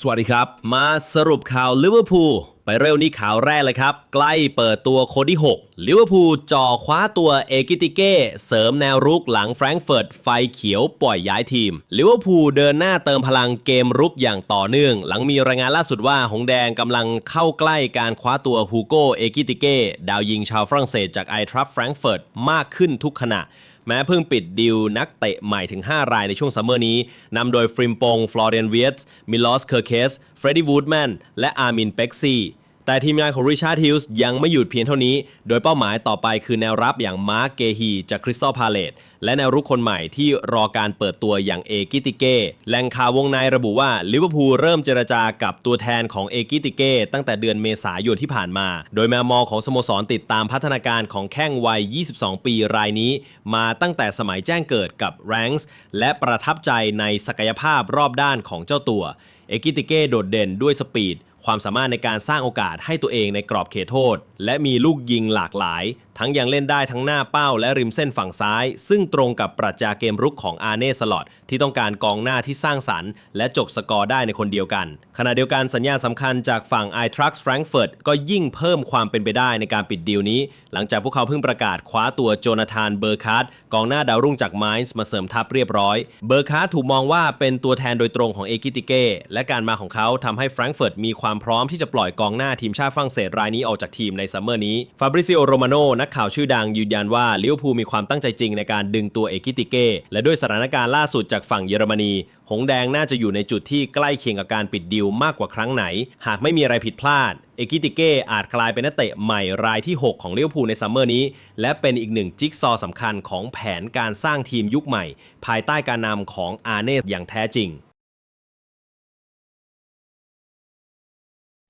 สวัสดีครับ มาสรุปข่าวลิเวอร์พูลไปเร็วนี้ข่าวแรกเลยครับ ใกล้เปิดตัวคนที่ 6ลิเวอร์พูลจ่อคว้าตัวเอกิติเก้เสริมแนวรุกหลังแฟรงก์เฟิร์ตไฟเขียวปล่อยย้ายทีมลิเวอร์พูลเดินหน้าเติมพลังเกมรุกอย่างต่อเนื่อง หลังมีรายงานล่าสุดว่าหงแดงกำลังเข้าใกล้การคว้าตัวฮูโกเอกิติเก้ดาวยิงชาวฝรั่งเศสจากไอทรัฟแฟรงก์เฟิร์ตมากขึ้นทุกขณะ แม้เพิ่งปิดดิวนักเตะใหม่ถึง 5 รายในช่วงซัมเมอร์นี้นำโดยฟริมปง ฟลอเรียนเวียสมิลอส เคอร์เคส เฟรดดี้วูดแมน และอาร์มิน เป็กซี่ แต่ทีมงานของริชาร์ดฮิลส์ยังไม่หยุดเพียงเท่านี้ โดยเป้าหมายต่อไปคือแนวรับอย่างมาร์กเกฮีจากคริสตัลพาเลตและแนวรุกคนใหม่ที่รอการเปิดตัวอย่างเอกิติเก้แหล่งข่าววงในระบุว่าลิเวอร์พูลเริ่มเจรจากับตัวแทนของเอกิติเก้ตั้งแต่เดือนเมษายนที่ผ่านมา โดยแมวมองของสโมสรติดตามพัฒนาการของแข้งวัย 22 ปีรายนี้ มาตั้งแต่สมัยแจ้งเกิดกับแรงส์และประทับใจในศักยภาพรอบด้านของเจ้าตัวเอกิติเก้โดดเด่นด้วยสปีด ความสามารถในการสร้างโอกาสให้ตัวเองในกรอบเขตโทษ และมีลูกยิงหลากหลาย ทั้งยังเล่นได้ทั้งหน้าเป้าและริมเส้นฝั่งซ้าย ซึ่งตรงกับปรัชญาเกมรุกของอาร์เน่สลอตที่ต้องการกองหน้าที่สร้างสรรค์ และจบสกอร์ได้ในคนเดียวกัน ขณะเดียวกันสัญญาณสำคัญจากฝั่ง i t r u x Frankfurt ก็ยิ่งเพิ่มความเป็นไปได้ในการปิดดีลนี้ หลังจากพวกเขาเพิ่งประกาศคว้าตัวโจนาธานเบอร์คาร์ดกองหน้าดาวรุ่งจากไมน์มาเสริมทัพเรียบร้อย เบอร์คาร์ดถูกมองว่าเป็นตัวแทนโดยตรงของเอกิติเก้และการมาของเขาทำให้แฟรงก์เฟิร์ตมีความพร้อมที่จะปล่อยกองหน้าทีมชาติฝรั่งเศสรายนี้ออกจากทีมในซัมเมอร์นี้ฟาบริซิโอโรมาโนนักข่าวชื่อดังยืนยันว่าลิเวอร์พูลมีความตั้งใจจริงในการดึงตัวเอกิติเก้และด้วยสถานการณ์ล่าสุดจากฝั่งเยอรมนี หงแดงน่าจะอยู่ในจุดที่ใกล้เคียงกับการปิดดีลมากกว่าครั้งไหน หากไม่มีอะไรผิดพลาด เอกิติเก้อาจกลายเป็นนักเตะใหม่รายที่ 6 ของลิเวอร์พูลในซัมเมอร์นี้ และเป็นอีกหนึ่งจิ๊กซอสำคัญของแผนการสร้างทีมยุคใหม่ ภายใต้การนำของอาร์เนสอย่างแท้จริง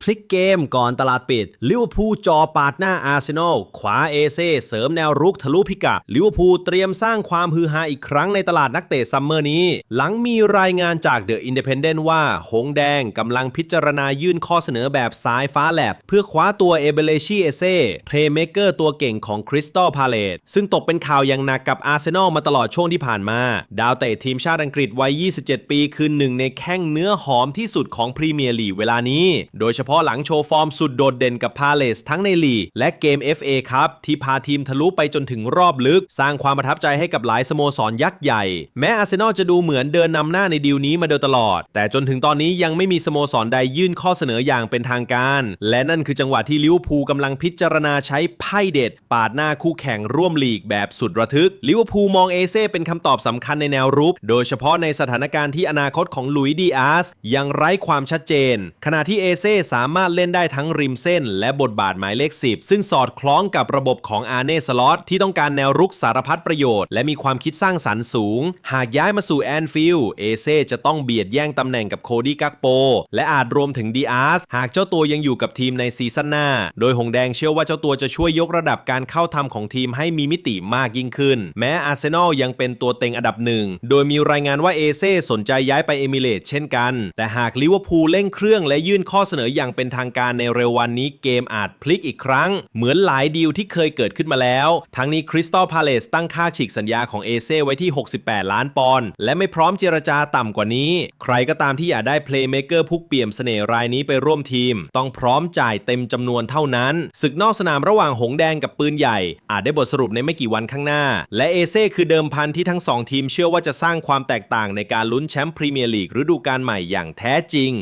ลิกเกมก่อนตลาดปิดลิเวอร์พูลจอปาดหน้าอาร์เซนอลขวาเอเซเสริมแนวรุกทะลุพิกัดลิเวอร์พูลเตรียมสร้างความฮือฮาอีกครั้งในตลาดนักเตะซัมเมอร์นี้ หลังมีรายงานจากเดอะอินเด p พ n เดนต์ว่า หงแดงกำลังพิจารณายื่นข้อเสนอแบบสายฟ้าแลบ เพื่อคว้าตัวเอเบเลชีเอเซ่เพลย์เม k เกอร์ตัวเก่งของคริสตัลพาเลตซึ่งตกเป็นข่าวอย่างหนักกับอาร์เซนอลมาตลอดช่วงที่ผ่านมา ดาวเตะทีมชาติอังกฤษวัย 27 ปีคือหนึ่งในแข้งเนื้อหอมที่สุดของพรีเมียร์ลีกเวลานี้ โดยเฉพาะหลังโชว์ฟอร์มสุดโดดเด่นกับพาเลสทั้งในลีกและเกม FA ครับที่พาทีมทะลุไปจนถึงรอบลึก สร้างความประทับใจให้กับหลายสโมสรยักษ์ใหญ่ แม้อาร์เซนอลจะดูเหมือนเดินนำหน้าในดีลนี้มาโดยตลอด แต่จนถึงตอนนี้ยังไม่มีสโมสรใดยื่นข้อเสนออย่างเป็นทางการ และนั่นคือจังหวะที่ลิเวอร์พูลกำลังพิจารณาใช้ไพ่เด็ด ปาดหน้าคู่แข่งร่วมลีกแบบสุดระทึกลิเวอร์พูลมองเอเซ่เป็นคำตอบสำคัญในแนวรุกโดยเฉพาะในสถานการณ์ที่อนาคตของลุยดีอาสยังไร้ความชัดเจน ขณะที่เอเซ่สามารถเล่นได้ทั้งริมเส้น และบทบาทหมายเลข 10 ซึ่งสอดคล้องกับระบบของอาร์เน่สล็อตที่ต้องการแนวรุกสารพัดประโยชน์ และมีความคิดสร้างสรรค์สูง หากย้ายมาสู่แอนฟิลด์เอเซ่จะต้องเบียดแย่งตำแหน่งกับโคดี้กักโป และอาจรวมถึงดีอาร์สหากเจ้าตัวยังอยู่กับทีมในซีซั่นหน้า โดยหงแดงเชื่อว่าเจ้าตัวจะช่วยยกระดับการเข้าทำของทีมให้มีมิติมากยิ่งขึ้น แม้อาร์เซนอลยังเป็นตัวเต็งอันดับหนึ่ง โดยมีรายงานว่าเอเซ่สนใจย้ายไปเอมิเรตเช่นกัน แต่หากลิเวอร์พูลเร่งเครื่องและยื่นข้อเสนออย่างเป็นทางการในเร็ววันนี้เกมอาจพลิกอีกครั้ง เหมือนหลายดีลที่เคยเกิดขึ้นมาแล้ว ทั้งนี้คริสตัลพาเลสตั้งค่าฉีกสัญญาของเอเซ่ไว้ที่ 68 ล้านปอนด์และไม่พร้อมเจรจาต่ำกว่านี้ ใครก็ตามที่อยากได้เพลย์เมเกอร์ผู้เปี่ยมเสน่ห์รายนี้ไปร่วมทีม ต้องพร้อมจ่ายเต็มจำนวนเท่านั้น ศึกนอกสนามระหว่างหงแดงกับปืนใหญ่ อาจได้บทสรุปในไม่กี่วันข้างหน้า และเอเซ่คือเดิมพันที่ทั้งสองทีมเชื่อว่าจะสร้างความแตกต่างในการลุ้นแชมป์พรีเมียร์ลีกฤดูกาลใหม่อย่างแท้จริง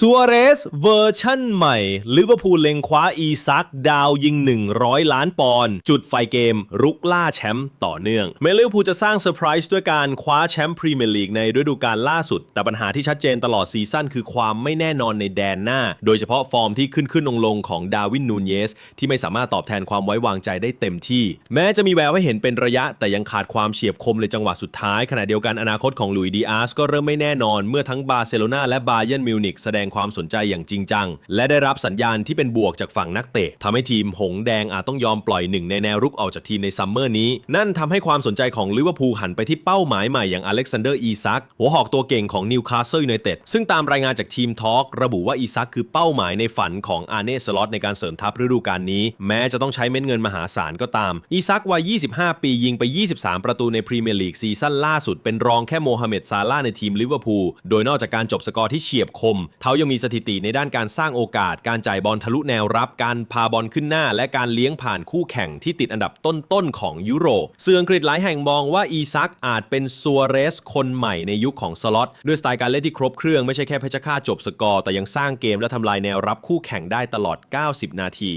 ซัวเรสเวอร์ชั่นใหม่ลิเวอร์พูลเล็งคว้าอีซักดาวยิง 100 ล้านปอนด์จุดไฟเกม รุกล่าแชมป์ต่อเนื่อง เมลิเวอร์พูลจะสร้างเซอร์ไพรส์ด้วยการคว้าแชมป์พรีเมียร์ลีกในฤดูกาลล่าสุด แต่ปัญหาที่ชัดเจนตลอดซีซั่นคือความไม่แน่นอนในแดนหน้า โดยเฉพาะฟอร์มที่ขึ้นขึ้นลงลงของดาวินนูนเยส ที่ไม่สามารถตอบแทนความไว้วางใจได้เต็มที่ แม้จะมีแววให้เห็นเป็นระยะ แต่ยังขาดความเฉียบคมในจังหวะสุดท้ายขณะเดียวกันอนาคตของลุยดีอาร์สก็เริ่มไม่แน่นอนเมื่อทั้งบาร์เซโลนาและบาเยิร์นมิวนิกแสดงความสนใจอย่างจริงจัง และได้รับสัญญาณที่เป็นบวกจากฝั่งนักเตะทำให้ทีมหงแดงอาจต้องยอมปล่อยหนึ่งในแนวรุกออกจากทีมในซัมเมอร์นี้ นั่นทำให้ความสนใจของลิเวอร์พูลหันไปที่เป้าหมายใหม่อย่างอเล็กซานเดอร์อีซักหัวหอกตัวเก่งของนิวคาสเซิลยูไนเต็ดซึ่งตามรายงานจากทีมทอล์กระบุว่าอีซักคือเป้าหมายในฝันของอาร์เน่สล็อตในการเสริมทัพฤดูกาลนี้ แม้จะต้องใช้เม็ดเงินมหาศาลก็ตาม อีซักวัย 25 ปียิงไป 23 ประตูในพรีเมียร์ลีกซีซั่นล่าสุดเป็นรองแค่โมฮัมเหม็ดซาลาในทีมลิเวอร์พูลโดยนอกจากการจบสกอร์ที่เฉียบคม เขายังมีสถิติในด้านการสร้างโอกาส การจ่ายบอลทะลุแนวรับ การพาบอลขึ้นหน้า และการเลี้ยงผ่านคู่แข่งที่ติดอันดับต้นๆของยุโรปสื่ออังกฤษหลายแห่งมองว่าอีซักอาจเป็นซัวเรสคนใหม่ในยุคของสล็อตด้วยสไตล์การเล่นที่ครบเครื่องไม่ใช่แค่เพชรฆาตจบสกอร์แต่ยังสร้างเกมและทำลายแนวรับคู่แข่งได้ตลอด 90 นาที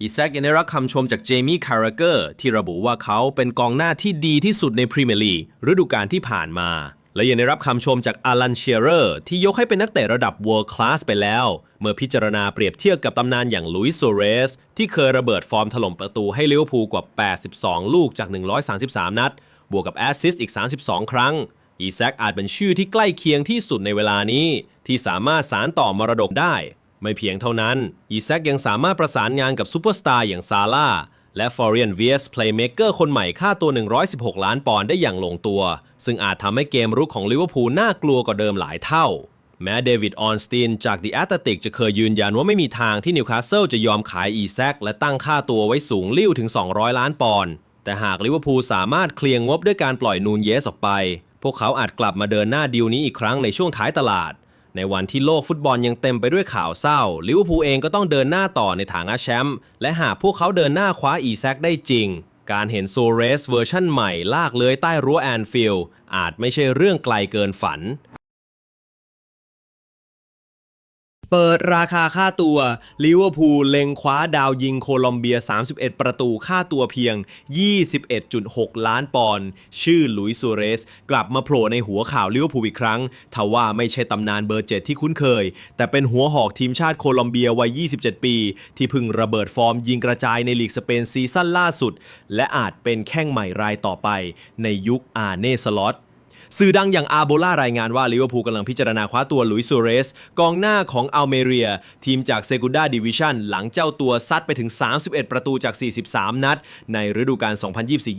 อีแซกยังได้รับคำชมจากเจมี่คาราเกอร์ที่ระบุว่าเขาเป็นกองหน้าที่ดีที่สุดในพรีเมียร์ลีกฤดูกาลที่ผ่านมา และยังได้รับคำชมจากอารันเชียเรอร์ที่ยกให้เป็นนักเตะระดับ world class ไปแล้ว เมื่อพิจารณาเปรียบเทียบกับตำนานอย่างลุยส์โซเรส ที่เคยระเบิดฟอร์มถล่มประตูให้ลิเวอร์พูลกว่า 82 ลูกจาก 133 นัด บวกกับแอสซิสต์อีก 32 ครั้ง อีแซกอาจเป็นชื่อที่ใกล้เคียงที่สุดในเวลานี้ ที่สามารถสารต่อมรดกได้ ไม่เพียงเท่านั้น อีแซกยังสามารถประสานงานกับซูเปอร์สตาร์อย่างซาร่า และฟอร์เรียนเวียสเพลย์เม k เกอร์คนใหม่ค่าตัว 116 ล้านปอนด์ได้อย่างลงตัว ซึ่งอาจทำให้เกมรุกของลิเวอร์พูลน่ากลัวกว่าเดิมหลายเท่า แม้เดวิดออนสตีนจาก The Athletic จะเคยยืนยันว่าไม่มีทางที่นิวคาสเซิลจะยอมขายอีแซกและตั้งค่าตัวไว้สูงลิ่วถึง 200 ล้านปอนด์แต่หากลิเวอร์พูลสามารถเคลียร์งบด้วยการปล่อยนูนเยสออกไป พวกเขาอาจกลับมาเดินหน้าดีลนี้อีกครั้งในช่วงท้ายตลาด ในวันที่โลกฟุตบอลยังเต็มไปด้วยข่าวเศร้าลิเวอร์พูลเองก็ต้องเดินหน้าต่อในฐานะแชมป์และหากพวกเขาเดินหน้าคว้าอีแซกได้จริง การเห็นโซเรสเวอร์ชั่นใหม่ลากเลื้อยใต้รั้วแอนฟิลด์อาจไม่ใช่เรื่องไกลเกินฝัน เปิดราคาค่าตัวลิเวอร์พูลเล็งคว้าดาวยิงโคลอมเบีย 31 ประตูค่าตัวเพียง 21.6 ล้านปอนด์ชื่อหลุยส์ซูเรส กลับมาโผล่ในหัวข่าวลิเวอร์พูลอีกครั้งทว่าไม่ใช่ตำนานเบอร์เจ็ดที่คุ้นเคย แต่เป็นหัวหอกทีมชาติโคลอมเบียวัย 27 ปี ที่พิ่งระเบิดฟอร์มยิงกระจายในลีกสเปนซีซั่นล่าสุด และอาจเป็นแข้งใหม่รายต่อไป ในยุคอาเน่สล็อต สื่อดังอย่างอาโบล่ารายงานว่าลิเวอร์พูลกำลังพิจารณาคว้าตัวหลุยส์ซูเรส กองหน้าของอัลเมเรีย ทีมจากเซกูด้าดิวิชันหลังเจ้าตัวซัดไปถึง 31 ประตูจาก 43 นัด ในฤดูกาล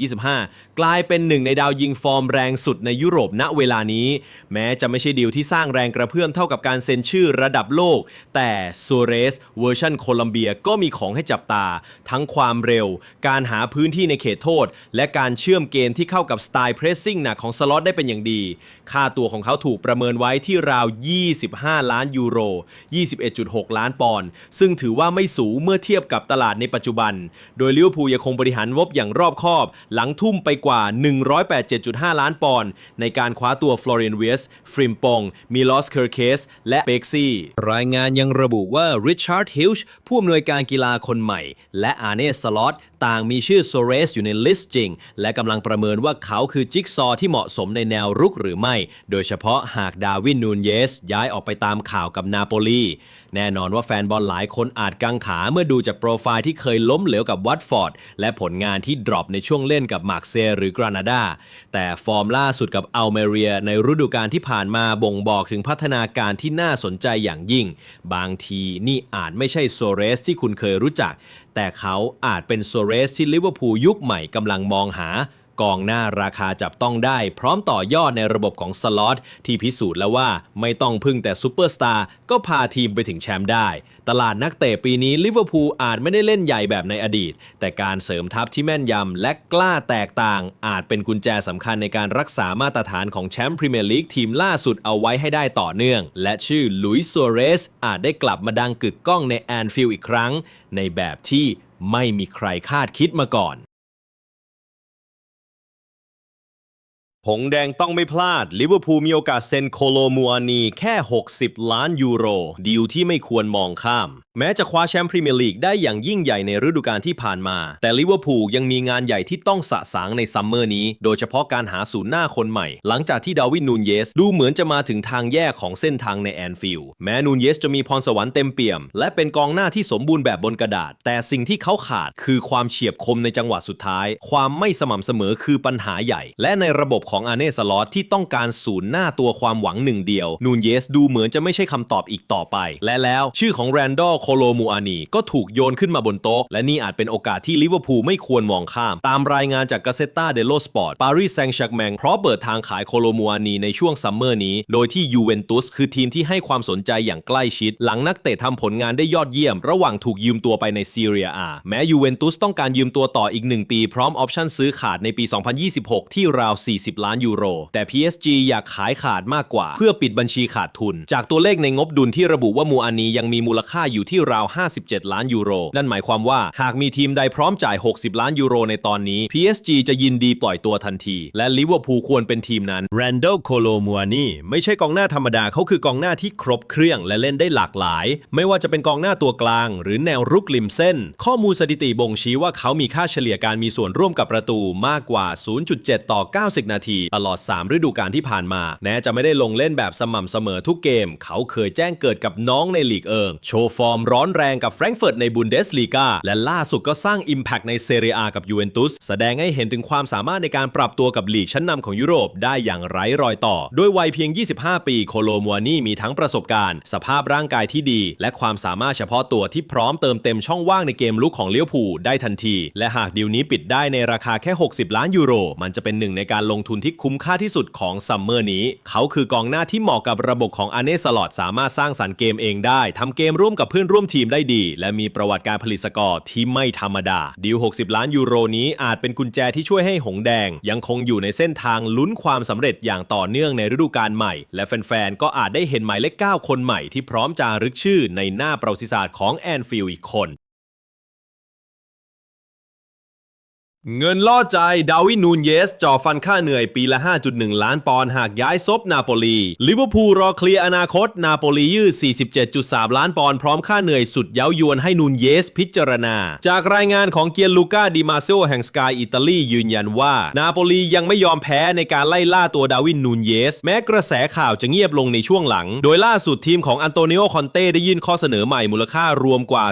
2024-25 กลายเป็นหนึ่งในดาวยิงฟอร์มแรงสุดในยุโรปณเวลานี้ แม้จะไม่ใช่ดีลที่สร้างแรงกระเพื่อมเท่ากับการเซ็นชื่อระดับโลก แต่ซูเรสเวอร์ชันโคลัมเบียก็มีของให้จับตา ทั้งความเร็ว การหาพื้นที่ในเขตโทษ และการเชื่อมเกมที่เข้ากับสไตล์เพรสซิ่งหนักของสล็อตได้เป็นอย่างดี ค่าตัวของเขาถูกประเมินไว้ที่ราว 25 ล้านยูโร 21.6 ล้านปอนด์ ซึ่งถือว่าไม่สูงเมื่อเทียบกับตลาดในปัจจุบัน โดยลิเวอร์พูลยังคงบริหารงบอย่างรอบคอบ หลังทุ่มไปกว่า 187.5 ล้านปอนด์ในการคว้าตัวฟลอเรียนเวสฟริมปอง มิลอสเคอร์เคส และเบกซี่ รายงานยังระบุว่าริชาร์ดฮิลช์ผู้อำนวยการกีฬาคนใหม่ และอาเนสลอตต่างมีชื่อโซเรสอยู่ในลิสต์จริง และกำลังประเมินว่าเขาคือจิ๊กซอที่เหมาะสมในแนวรุกหรือไม่ โดยเฉพาะหากดาวินนูนเยส ย้ายออกไปตามข่าวกับนาโปลี แน่นอนว่าแฟนบอลหลายคนอาจกังขาเมื่อดูจากโปรไฟล์ที่เคยล้มเหลวกับวัตฟอร์ด และผลงานที่ดรอปในช่วงเล่นกับมาร์เซหรือกรานาดา แต่ฟอร์มล่าสุดกับอัลเมเรีย ในฤดูกาลที่ผ่านมาบ่งบอกถึงพัฒนาการที่น่าสนใจอย่างยิ่ง บางทีนี่อาจไม่ใช่โซเรสที่คุณเคยรู้จัก แต่เขาอาจเป็นโซเรสที่ลิเวอร์พูลยุคใหม่กำลังมองหา กองหน้าราคาจับต้องได้ พร้อมต่อยอดในระบบของสล็อตที่พิสูจน์แล้วว่าไม่ต้องพึ่งแต่ซูเปอร์สตาร์ก็พาทีมไปถึงแชมป์ได้ ตลาดนักเตะปีนี้ลิเวอร์พูลอาจไม่ได้เล่นใหญ่แบบในอดีต แต่การเสริมทัพที่แม่นยำและกล้าแตกต่าง อาจเป็นกุญแจสำคัญในการรักษามาตรฐานของแชมป์พรีเมียร์ลีกทีมล่าสุดเอาไว้ให้ได้ต่อเนื่อง และชื่อลุยส์ซัวเรสอาจได้กลับมาดังกึกก้องในแอนฟิลด์อีกครั้ง ในแบบที่ไม่มีใครคาดคิดมาก่อน ผงแดงต้องไม่พลาด ลิเวอร์พูลมีโอกาสเซ็นโคโลมูอานีแค่ 60 ล้านยูโร ดีลที่ไม่ควรมองข้าม แม้จะคว้าแชมป์พรีเมียร์ลีกได้อย่างยิ่งใหญ่ในฤดูกาลที่ผ่านมา แต่ลิเวอร์พูลยังมีงานใหญ่ที่ต้องสะสางในซัมเมอร์นี้ โดยเฉพาะการหาศูนย์หน้าคนใหม่ หลังจากที่ดาวินนูนเยส ดูเหมือนจะมาถึงทางแยกของเส้นทางในแอนฟิลด์แม้นูนเยสจะมีพรสวรรค์เต็มเปี่ยม และเป็นกองหน้าที่สมบูรณ์แบบบนกระดาษ แต่สิ่งที่เขาขาดคือความเฉียบคมในจังหวะสุดท้าย ความไม่สม่ำเสมอคือปัญหาใหญ่ และในระบบของอาเน่สลอตที่ต้องการศูนย์หน้าตัวความหวังหนึ่งเดียว นูนเยสดูเหมือนจะไม่ใช่คำตอบอีกต่อไป และแล้วชื่อของแรนดอลโคโลมูอานีก็ถูกโยนขึ้นมาบนโต๊ะ และนี่อาจเป็นโอกาสที่ลิเวอร์พูลไม่ควรมองข้าม ตามรายงานจากกาเซตาเดโลสปอร์ตปารีสแซงต์แชร์กแมงเพราะเปิดทางขายโคโลมูอานีในช่วงซัมเมอร์นี้ โดยที่ยูเวนตุสคือทีมที่ให้ความสนใจอย่างใกล้ชิด หลังนักเตะทำผลงานได้ยอดเยี่ยม ระหว่างถูกยืมตัวไปในซีเรียอาแม้ยูเวนตุสต้องการยืมตัวต่ออีก 1 ปีพร้อมออปชั่นซื้อขาดในปี 2026 ที่ราว 40ล้านยูโร แต่ PSG อยากขายขาดมากกว่า เพื่อปิดบัญชีขาดทุน จากตัวเลขในงบดุลที่ระบุว่ามูอานียังมีมูลค่าอยู่ที่ราว 57 ล้านยูโร นั่นหมายความว่าหากมีทีมใดพร้อมจ่าย 60 ล้านยูโรในตอนนี้ PSG จะยินดีปล่อยตัวทันที และลิเวอร์พูลควรเป็นทีมนั้นแรนด l ลโคโลมัวนี่ไม่ใช่กองหน้าธรรมดาเขาคือกองหน้าที่ครบเครื่องและเล่นได้หลากหลาย ไม่ว่าจะเป็นกองหน้าตัวกลาง หรือแนวรุกริมเส้น ข้อมูลสถิติบ่งชี้ว่าเขามีค่าเฉลี่ยการมีส่วนร่วมกับประตูมากกว่า 0.7 ต่อ 90 นาทีตลอด 3 ฤดูกาลที่ผ่านมา แม้จะไม่ได้ลงเล่นแบบสม่ำเสมอทุกเกม เขาเคยแจ้งเกิดกับน้องในลีกเอิง โชว์ฟอร์มร้อนแรงกับแฟรงก์เฟิร์ตในบุนเดสลีกาและล่าสุดก็สร้าง Impact ในเซเรียกับยูเวนตุสแสดงให้เห็นถึงความสามารถในการปรับตัวกับลีกชั้นนำของยุโรปได้อย่างไร้รอยต่อ ด้วยวัยเพียง 25 ปีโคโลมัวนี่มีทั้งประสบการณ์ สภาพร่างกายที่ดี และความสามารถเฉพาะตัวที่พร้อมเติมเต็มช่องว่างในเกมลุกของเลี้ยวผูได้ทันที และหากดีลนี้ปิดได้ในราคาแค่ 60 ล้านยูโร มันจะเป็นหนึ่งในการลงทุนที่คุ้มค่าที่สุดของซัมเมอร์นี้ เขาคือกองหน้าที่เหมาะกับระบบของอาเน่สลอตสามารถสร้างสรรค์เกมเองได้ทำเกมร่วมกับเพื่อนร่วมทีมได้ดี และมีประวัติการผลิตสกอร์ที่ไม่ธรรมดาดีล60 ล้านยูโรนี้อาจเป็นกุญแจที่ช่วยให้หงแดง ยังคงอยู่ในเส้นทางลุ้นความสำเร็จอย่างต่อเนื่องในฤดูกาลใหม่ และแฟนๆก็อาจได้เห็นหมายเลข9คนใหม่ที่พร้อมจารึกชื่อในหน้าประวัติศาสตร์ของแอนฟิลด์อีกคน เงินล่อใจ ดาวินนูนเยสจ่อฟันค่าเหนื่อยปีละ 5.1 ล้านปอนด์หากย้ายซบนาโปลีลิเวอร์พูลรอเคลียร์อนาคต นาโปลียืด47.3 ล้านปอนด์พร้อมค่าเหนื่อยสุดเย้ายวนให้นูนเยสพิจารณา จากรายงานของเกียนลูก้าดิมาเซโอแห่งสกายอิตาลียืนยันว่า นาโปลียังไม่ยอมแพ้ในการไล่ล่าตัวดาวินนูนเยส แม้กระแสข่าวจะเงียบลงในช่วงหลัง โดยล่าสุดทีมของอันโตนิโอคอนเต้ได้ยื่นข้อเสนอใหม่มูลค่ารวมกว่า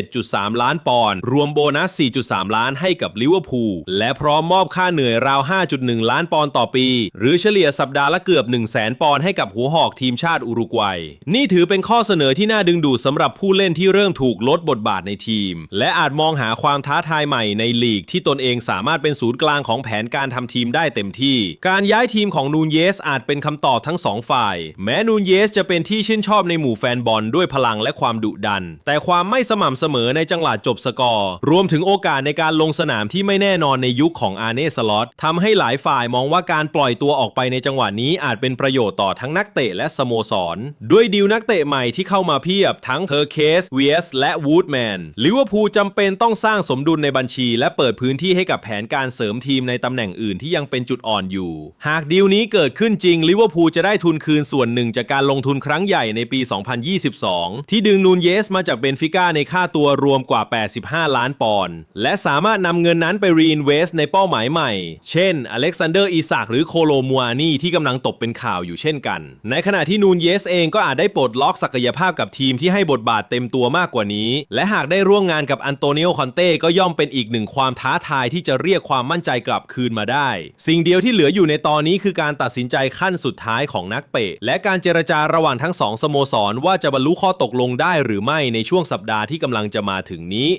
47.3 ล้านปอนด์รวมโบนัส 4.3 ล้านให้กับลิเวอร์พูล และพร้อมมอบค่าเหนื่อยราว 5.1 ล้านปอนด์ต่อปี หรือเฉลี่ยสัปดาห์ละเกือบ 1 0 0 0 0แปอนด์ให้กับหัวหอกทีมชาติอุรุกวัย นี่ถือเป็นข้อเสนอที่น่าดึงดูดสำหรับผู้เล่นที่เริ่มถูกลดบทบาทในทีม และอาจมองหาความท้าทายใหม่ในลีกที่ตนเองสามารถเป็นศูนย์กลางของแผนการทำทีมได้เต็มที่ การย้ายทีมของนูนเยสอาจเป็นคำตอบทั้งสองฝ่าย แม้นูนเยสจะเป็นที่ชื่นชอบในหมู่แฟนบอลด้วยพลังและความดุดัน แต่ความไม่สม่ำเสมอในจังหวะจบสกอร์ รวมถึงโอกาสในการลงสนามที่ไม่แน่นอนในยุคของอาเน่สล็อตทำให้หลายฝ่ายมองว่าการปล่อยตัวออกไปในจังหวะนี้อาจเป็นประโยชน์ต่อทั้งนักเตะและสโมสร ด้วยดีลนักเตะใหม่ที่เข้ามาเพียบทั้งเทอร์เคสเวียสและวูดแมนลิเวอร์พูลจำเป็นต้องสร้างสมดุลในบัญชี และเปิดพื้นที่ให้กับแผนการเสริมทีมในตำแหน่งอื่นที่ยังเป็นจุดอ่อนอยู่ หากดีลนี้เกิดขึ้นจริงลิเวอร์พูลจะได้ทุนคืนส่วนหนึ่งจากการลงทุนครั้งใหญ่ในปี 2022 ที่ดึงนูนเยสมาจากเบนฟิก้าในค่าตัวรวมกว่า 85 ล้านปอนด์และสามารถนำเงินนั้นไปรีอินเวสในเป้าหมายใหม่ เช่น อเล็กซานเดอร์อีซากหรือโคโลมัวนีที่กำลังตกเป็นข่าวอยู่เช่นกัน ในขณะที่นูนเยสเองก็อาจได้ปลดล็อกศักยภาพกับทีมที่ให้บทบาทเต็มตัวมากกว่านี้ และหากได้ร่วมงานกับอันโตนิโอคอนเต้ก็ย่อมเป็นอีกหนึ่งความท้าทายที่จะเรียกความมั่นใจกลับคืนมาได้ สิ่งเดียวที่เหลืออยู่ในตอนนี้คือการตัดสินใจขั้นสุดท้ายของนักเตะและการเจรจาระหว่างทั้งสองสโมสรว่าจะบรรลุข้อตกลงได้หรือไม่ในช่วงสัปดาห์ที่กำลังจะมาถึงนี้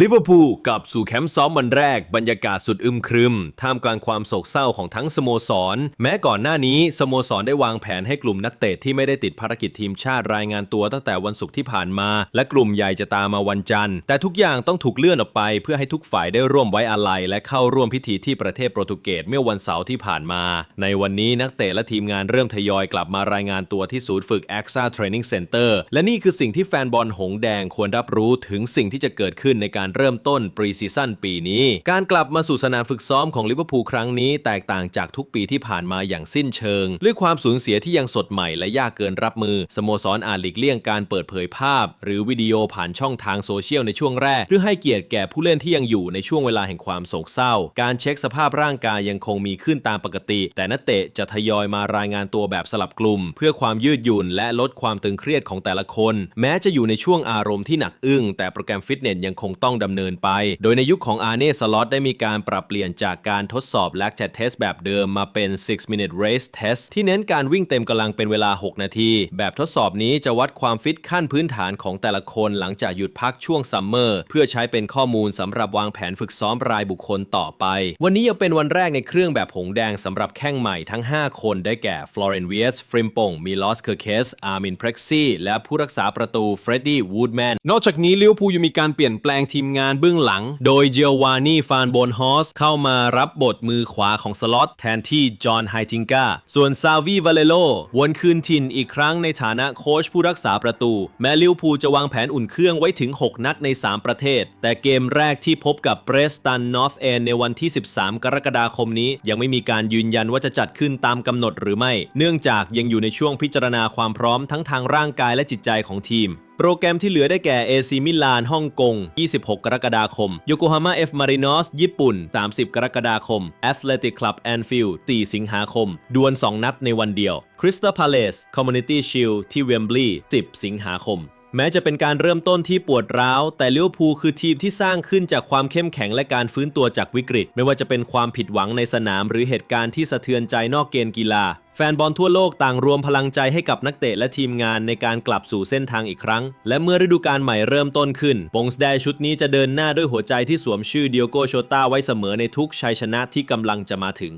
ลิเวอร์พูลกลับสู่แคมป์ซ้อมวันแรกบรรยากาศสุดอึมครึม ท่ามกลางความโศกเศร้าของทั้งสโมสร แม้ก่อนหน้านี้สโมสรได้วางแผนให้กลุ่มนักเตะที่ไม่ได้ติดภารกิจทีมชาติรายงานตัวตั้งแต่วันศุกร์ที่ผ่านมา และกลุ่มใหญ่จะตามมาวันจันทร์ แต่ทุกอย่างต้องถูกเลื่อนออกไป เพื่อให้ทุกฝ่ายได้ร่วมไว้อาลัยและเข้าร่วมพิธีที่ประเทศโปรตุเกสเมื่อวันเสาร์ที่ผ่านมา ในวันนี้นักเตะและทีมงานเริ่มทยอยกลับมารายงานตัวที่ศูนย์ฝึก AXA Training Center และนี่คือสิ่งที่แฟนบอลหงแดงควรรับรู้ถึงสิ่งที่จะเกิดขึ้นในการการเริ่มต้นปรีซีซั่นปีนี้ การกลับมาสู่สนามฝึกซ้อมของลิเวอร์พูลครั้งนี้ แตกต่างจากทุกปีที่ผ่านมาอย่างสิ้นเชิง ด้วยความสูญเสียที่ยังสดใหม่และยากเกินรับมือ สโมสรอาจหลีกเลี่ยงการเปิดเผยภาพ หรือวิดีโอผ่านช่องทางโซเชียลในช่วงแรก เพื่อให้เกียรติแก่ผู้เล่นที่ยังอยู่ในช่วงเวลาแห่งความโศกเศร้า การเช็คสภาพร่างกายยังคงมีขึ้นตามปกติ แต่นักเตะจะทยอยมารายงานตัวแบบสลับกลุ่ม เพื่อความยืดหยุ่นและลดความตึงเครียดของแต่ละคน แม้จะอยู่ในช่วงอารมณ์ที่หนักอึ้งแต่โปรแกรมฟิตเนสยังคงต้องดำเนินไป โดยในยุคของอาร์เน่สล็อตได้มีการปรับเปลี่ยนจากการทดสอบ lactate test แบบเดิมมาเป็น 6 minute race test ที่เน้นการวิ่งเต็มกำลังเป็นเวลา 6 นาที แบบทดสอบนี้จะวัดความฟิตขั้นพื้นฐานของแต่ละคนหลังจากหยุดพักช่วงซัมเมอร์เพื่อใช้เป็นข้อมูลสำหรับวางแผนฝึกซ้อมรายบุคคลต่อไป วันนี้ยังเป็นวันแรกในเครื่องแบบหงแดงสำหรับแข้งใหม่ทั้ง 5 คนได้แก่ฟลอเรนเวียสฟริมปงมิลอสเคอร์เคสอาร์มินเพร็กซี่และผู้รักษาประตูเฟรดดี้วูดแมนนอกจากนี้ลิเวอร์พูลยังมีการเปลี่ยนแปลงทีมงานเบื้องหลัง โดยเจวานี่ฟานโบนฮอสเข้ามารับบทมือขวาของสล็อตแทนที่จอห์นไฮทิงกาส่วนซาวีวาเลโลวนคืนถิ่นอีกครั้งในฐานะโค้ชผู้รักษาประตู แม้ลิวพูจะวางแผนอุ่นเครื่องไว้ถึง 6 นัดใน 3 ประเทศ แต่เกมแรกที่พบกับเบรสตันนอร์ h เอนในวันที่ 13 กรกฎาคมนี้ ยังไม่มีการยืนยันว่าจะจัดขึ้นตามกำหนดหรือไม่ เนื่องจากยังอยู่ในช่วงพิจารณาความพร้อมทั้งทางร่างกายและจิตใจของทีม โปรแกรมที่เหลือได้แก่ AC มิลานฮ่องกง 26 กรกฎาคม โยโกฮาม่า F Marinos ญี่ปุ่น 30 กรกฎาคม Athletic Club Anfield 4สิงหาคม ดวล 2 นัดในวันเดียว Crystal Palace Community Shield ที่เวมบลีย์ 10 สิงหาคม แม้จะเป็นการเริ่มต้นที่ปวดร้าว แต่ลิเวอร์พูลคือทีมที่สร้างขึ้นจากความเข้มแข็งและการฟื้นตัวจากวิกฤต ไม่ว่าจะเป็นความผิดหวังในสนาม หรือเหตุการณ์ที่สะเทือนใจนอกเกณฑ์กีฬา แฟนบอลทั่วโลกต่างรวมพลังใจให้กับนักเตะและทีมงานในการกลับสู่เส้นทางอีกครั้ง และเมื่อฤดูกาลใหม่เริ่มต้นขึ้น ปงสแดชุดนี้จะเดินหน้าด้วยหัวใจที่สวมชื่อเดียโกโชตาไว้เสมอในทุกชัยชนะที่กำลังจะมาถึง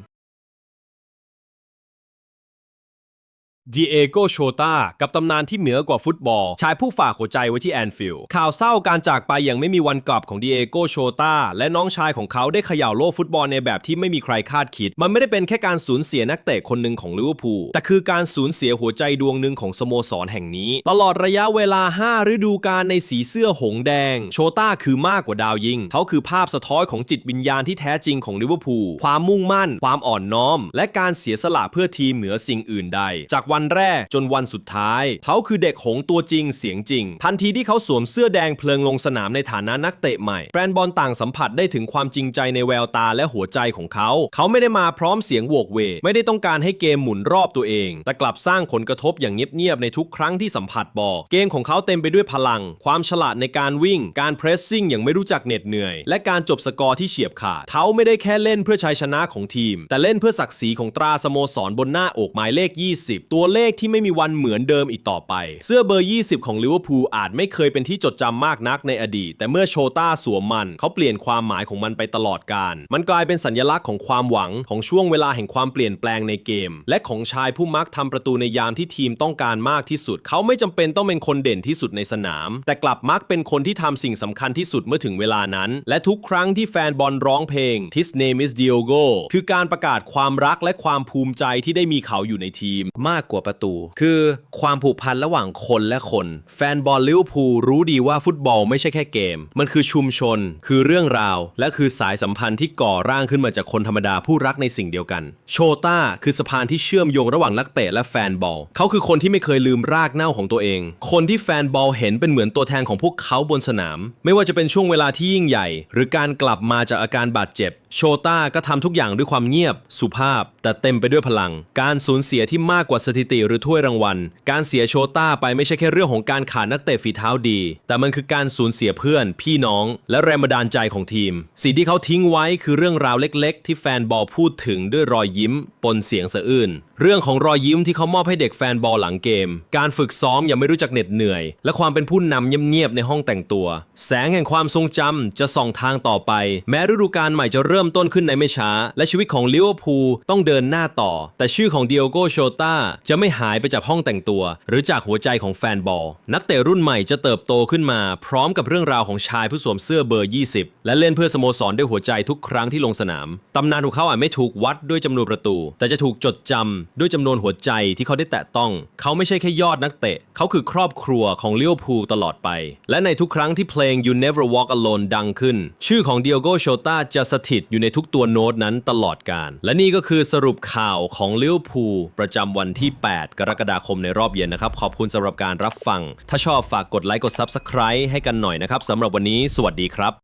ดีเอโกโชตากับตำนานที่เหนือกว่าฟุตบอล ชายผู้ฝากหัวใจไว้ที่แอนฟิลด์ข่าวเศร้าการจากไปอย่างไม่มีวันกลับของดีเอโกโชตาและน้องชายของเขาได้เขย่าโลกฟุตบอลในแบบที่ไม่มีใครคาดคิด มันไม่ได้เป็นแค่การสูญเสียนักเตะคนหนึ่งของลิเวอร์พูลแต่คือการสูญเสียหัวใจดวงหนึ่งของสโมสรแห่งนี้ ตลอดระยะเวลา 5 ฤดูกาลในสีเสื้อหงแดง โชตาคือมากกว่าดาวยิง เขาคือภาพสะท้อนของจิตวิญญาณที่แท้จริงของลิเวอร์พูลความมุ่งมั่น ความอ่อนน้อม และการเสียสละเพื่อทีมเหนือสิ่งอื่นใดจากวันแรกจนวันสุดท้าย เขาคือเด็กหงตัวจริงเสียงจริง ทันทีที่เขาสวมเสื้อแดงเพลิงลงสนามในฐานะนักเตะใหม่ แฟนบอลต่างสัมผัสได้ถึงความจริงใจในแววตาและหัวใจของเขา เขาไม่ได้มาพร้อมเสียงโวกเว ไม่ได้ต้องการให้เกมหมุนรอบตัวเอง แต่กลับสร้างผลกระทบอย่างเงียบๆในทุกครั้งที่สัมผัสบอลเกมของเขาเต็มไปด้วยพลัง ความฉลาดในการวิ่ง การเพรสซิ่งอย่างไม่รู้จักเหน็ดเหนื่อย และการจบสกอร์ที่เฉียบขาดเขาไม่ได้แค่เล่นเพื่อชัยชนะของทีม แต่เล่นเพื่อศักดิ์ศรีของตราสโมสรบนหน้าอกหมายเลข 20 ตัวเลขที่ไม่มีวันเหมือนเดิมอีกต่อไป เสื้อเบอร์ 20 ของลิเวอร์พูลอาจไม่เคยเป็นที่จดจำมากนักในอดีต แต่เมื่อโชต้าสวมมัน เขาเปลี่ยนความหมายของมันไปตลอดกาลมันกลายเป็นสัญลักษณ์ของความหวังของช่วงเวลาแห่งความเปลี่ยนแปลงในเกม และของชายผู้มักทำประตูในยามที่ทีมต้องการมากที่สุด เขาไม่จำเป็นต้องเป็นคนเด่นที่สุดในสนาม แต่กลับมักเป็นคนที่ทำสิ่งสำคัญที่สุดเมื่อถึงเวลานั้น และทุกครั้งที่แฟนบอลร้องเพลง His name is Diogo คือการประกาศความรักและความภูมิใจที่ได้มีเขาอยู่ในทีมมากกว่าประตู คือความผูกพันระหว่างคนและคน แฟนบอลลิเวอร์พูลรู้ดีว่าฟุตบอลไม่ใช่แค่เกม มันคือชุมชน คือเรื่องราว และคือสายสัมพันธ์ที่ก่อร่างขึ้นมาจากคนธรรมดาผู้รักในสิ่งเดียวกัน โชต้าคือสะพานที่เชื่อมโยงระหว่างนักเตะและแฟนบอล เขาคือคนที่ไม่เคยลืมรากเหง้าของตัวเอง คนที่แฟนบอลเห็นเป็นเหมือนตัวแทนของพวกเขาบนสนาม ไม่ว่าจะเป็นช่วงเวลาที่ยิ่งใหญ่ หรือการกลับมาจากอาการบาดเจ็บ โชต้าก็ทำทุกอย่างด้วยความเงียบ สุภาพ แต่เต็มไปด้วยพลัง การสูญเสียที่มากกว่าสถิติหรือถ้วยรางวัล การเสียโชต้าไปไม่ใช่แค่เรื่องของการขาดนักเตะฝีเท้าดี แต่มันคือการสูญเสียเพื่อน พี่น้อง และแรงบันดาลใจของทีม สิ่งที่เขาทิ้งไว้คือเรื่องราวเล็ก ๆ ที่แฟนบอลพูดถึงด้วยรอยยิ้ม ปนเสียงสะอื้นเรื่องของรอยยิ้มที่เขามอบให้เด็กแฟนบอลหลังเกม การฝึกซ้อมอย่างไม่รู้จักเหน็ดเหนื่อย และความเป็นผู้นำเงียบๆในห้องแต่งตัว แสงแห่งความทรงจำจะส่องทางต่อไป แม้ฤดูกาลใหม่จะเริ่มต้นขึ้นในไม่ช้า และชีวิตของลิเวอร์พูลต้องเดินหน้าต่อ แต่ชื่อของเดียโกโชตาจะไม่หายไปจากห้องแต่งตัว หรือจากหัวใจของแฟนบอล นักเตะรุ่นใหม่จะเติบโตขึ้นมา พร้อมกับเรื่องราวของชายผู้สวมเสื้อเบอร์ 20 และเล่นเพื่อสโมสรด้วยหัวใจทุกครั้งที่ลงสนามตำนานของเขาอาจไม่ถูกวัดด้วยจำนวนประตู แต่จะถูกจดจำด้วยจำนวนหัวใจที่เขาได้แตะต้อง เขาไม่ใช่แค่ยอดนักเตะ เขาคือครอบครัวของเลิเวพูตลอดไป และในทุกครั้งที่เพลง You Never Walk Alone ดังขึ้น ชื่อของเดียโกโชตาจะสถิตอยู่ในทุกตัวโน้ตนั้นตลอดกาลและนี่ก็คือสรุปข่าวของเลิเวพูประจำวันที่ 8 กรกฎาคมในรอบเย็นนะครับ ขอบคุณสำหรับการรับฟัง ถ้าชอบฝากกดไลค์กด Subscribe ให้กันหน่อยนะครับสำหรับวันนี้ สวัสดีครับ